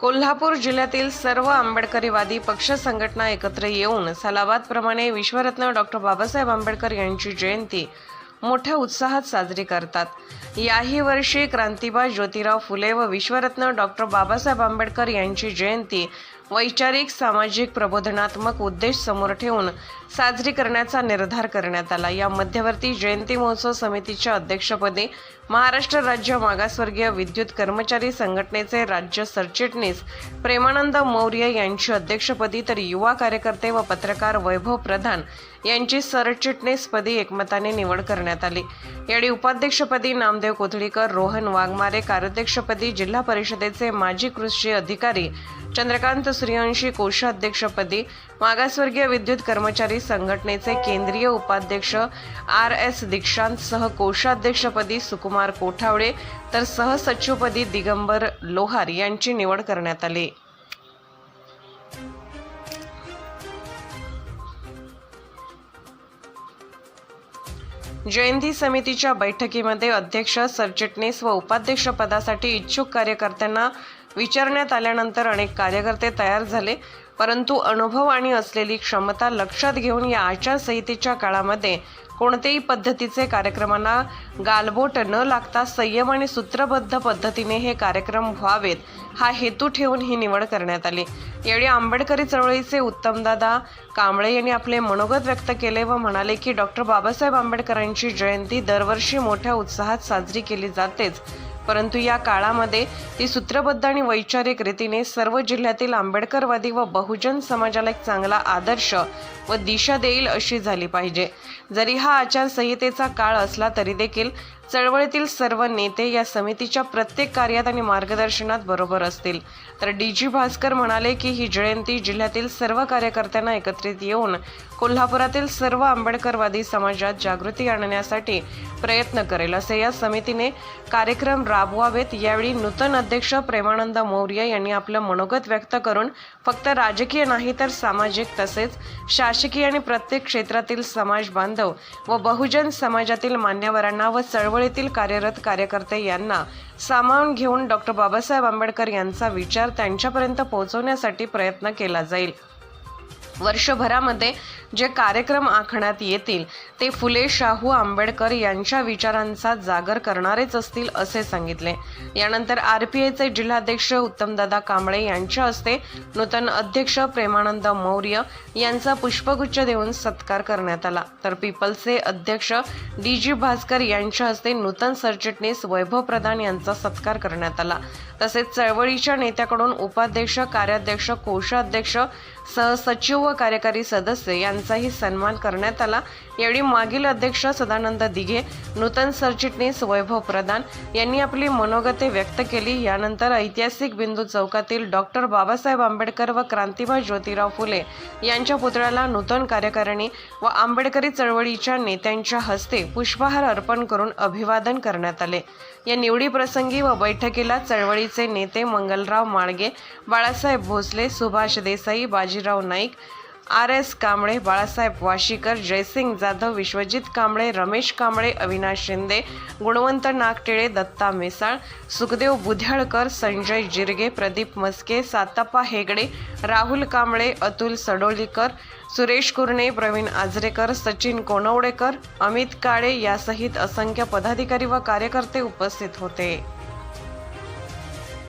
कोल्हापूर जिल्ह्यातील सर्व आंबेडकरीवादी पक्ष संघटना एकत्र येऊन सलाबादप्रमाणे विश्वरत्न डॉक्टर बाबासाहेब आंबेडकर यांची जयंती मोठ्या उत्साहात साजरी करतात. याही वर्षी क्रांतिबा ज्योतिराव फुले व विश्वरत्न डॉक्टर बाबासाहेब आंबेडकर यांची जयंती वैचारिक सामाजिक प्रबोधनात्मक उद्देश समोर ठेवून साजरी करण्याचा निर्धार करण्यात आला. या मध्यवर्ती जयंती महोत्सव समितीच्या अध्यक्षपदी महाराष्ट्र राज्य मागासवर्गीय विद्युत कर्मचारी संघटनेचे राज्य सरचिटणीस प्रेमानंद मौर्य यांची अध्यक्षपदी तर युवा कार्यकर्ते व पत्रकार वैभव प्रधान यांची सरचिटणीसपदी एकमताने निवड करण्यात आली. यावेळी उपाध्यक्षपदी नामदेव कोथळीकर रोहन वाघमारे कार्याध्यक्षपदी जिल्हा परिषदेचे माजी कृषी अधिकारी चंद्रकांत सूर्यवंशी कोषाध्यक्षपदी मागासवर्गीय विद्युत कर्मचारी संघटनेचे केंद्रीय उपाध्यक्ष आर एस दीक्षांत सह कोषाध्यक्षपदी सुकुमार कोठावडे तर सहसचिवपदी दिगंबर लोहार यांची निवड करण्यात आली. जयंती समितीच्या बैठकीमध्ये अध्यक्ष सरचिटणीस व उपाध्यक्षपदासाठी इच्छुक कार्यकर्त्यांना विचारण्यात आल्यानंतर अनेक कार्यकर्ते तयार झाले. परंतु अनुभव आणि असलेली क्षमता लक्षात घेऊन या आचारसंहितेच्या काळामध्ये कोणत्याही पद्धतीचे कार्यक्रमांना गालबोट न लागता संयम आणि सूत्रबद्ध पद्धतीने हे कार्यक्रम व्हावेत हा हेतू ठेवून ही निवड करण्यात आली. यावेळी आंबेडकरी चळवळीचे उत्तमदादा कांबळे यांनी आपले मनोगत व्यक्त केले व म्हणाले की डॉक्टर बाबासाहेब आंबेडकरांची जयंती दरवर्षी मोठ्या उत्साहात साजरी केली जातेच. परंतु या काळामध्ये ती सूत्रबद्ध आणि वैचारिक रीतीने सर्व जिल्ह्यातील आंबेडकरवादी व बहुजन समाजाला एक चांगला आदर्श व दिशा देईल अशी झाली पाहिजे. जरी हा आचारसंहितेचा काळ असला तरी देखील चळवळीतील सर्व नेते या समितीच्या प्रत्येक कार्यात आणि मार्गदर्शनात बरोबर असतील. तर डी जी भास्कर म्हणाले की ही जयंती जिल्ह्यातील सर्व कार्यकर्त्यांना एकत्रित येऊन कोल्हापुरातील सर्व आंबेडकरवादी समाजात जागृती आणण्यासाठी प्रयत्न करेल असे या समितीने कार्यक्रम राबवावेत. यावेळी नूतन अध्यक्ष प्रेमानंद मौर्य यांनी आपलं मनोगत व्यक्त करून फक्त राजकीय नाही तर सामाजिक तसेच शासकीय आणि प्रत्येक क्षेत्रातील समाज बांधव व बहुजन समाजातील मान्यवरांना व चळवळीतील कार्यरत कार्यकर्ते यांना सामावून घेऊन डॉक्टर बाबासाहेब आंबेडकर यांचा विचार त्यांच्यापर्यंत पोहोचवण्यासाठी प्रयत्न केला जाईल. वर्षभरामध्ये जे कार्यक्रम आखण्यात येतील ते फुले शाहू आंबेडकर यांच्या विचारांचा जागर करणारेच असतील असे सांगितले. यानंतर आर पी आयचे जिल्हाध्यक्ष उत्तमदादा कांबळे यांच्या हस्ते नूतन अध्यक्ष प्रेमानंद मौर्य यांचा पुष्पगुच्छ देऊन सत्कार करण्यात आला. तर पीपल्सचे अध्यक्ष डी जी भास्कर यांच्या हस्ते नूतन सरचिटणीस वैभव प्रधान यांचा सत्कार करण्यात आला. तसेच चळवळीच्या नेत्याकडून उपाध्यक्ष कार्याध्यक्ष कोषाध्यक्ष सहसचिव व कार्यकारी सदस्य यांचाही सन्मान करण्यात आला. यावेळी मागील अध्यक्ष सदानंद दिघे नूतन सरचिटणीस वैभव प्रधान यांनी आपली मनोगते व्यक्त केली. यानंतर ऐतिहासिक बिंदू चौकातील डॉक्टर बाबासाहेब आंबेडकर व क्रांतिबा ज्योतिराव फुले यांच्या पुतळ्याला नूतन कार्यकारिणी व आंबेडकरी चळवळीच्या नेत्यांच्या हस्ते पुष्पहार अर्पण करून अभिवादन करण्यात आले. या निवडी प्रसंगी व बैठकीला चळवळीचे नेते मंगलराव माळगे बाळासाहेब भोसले सुभाष देसाई बाजी बाजीराव नाईक आर एस कांबळे बाळासाहेब वाशीकर जयसिंग जाधव विश्वजित कांबळे रमेश कांबळे अविनाश शिंदे गुणवंत नागटिळे दत्ता मिसाळ सुखदेव बुध्याळकर संजय जिरगे प्रदीप मस्के सातप्पा हेगडे राहुल कांबळे अतुल सडोलीकर सुरेश कुरणे प्रवीण आजरेकर सचिन कोनवडेकर अमित काळे यासहित असंख्य पदाधिकारी व कार्यकर्ते उपस्थित होते.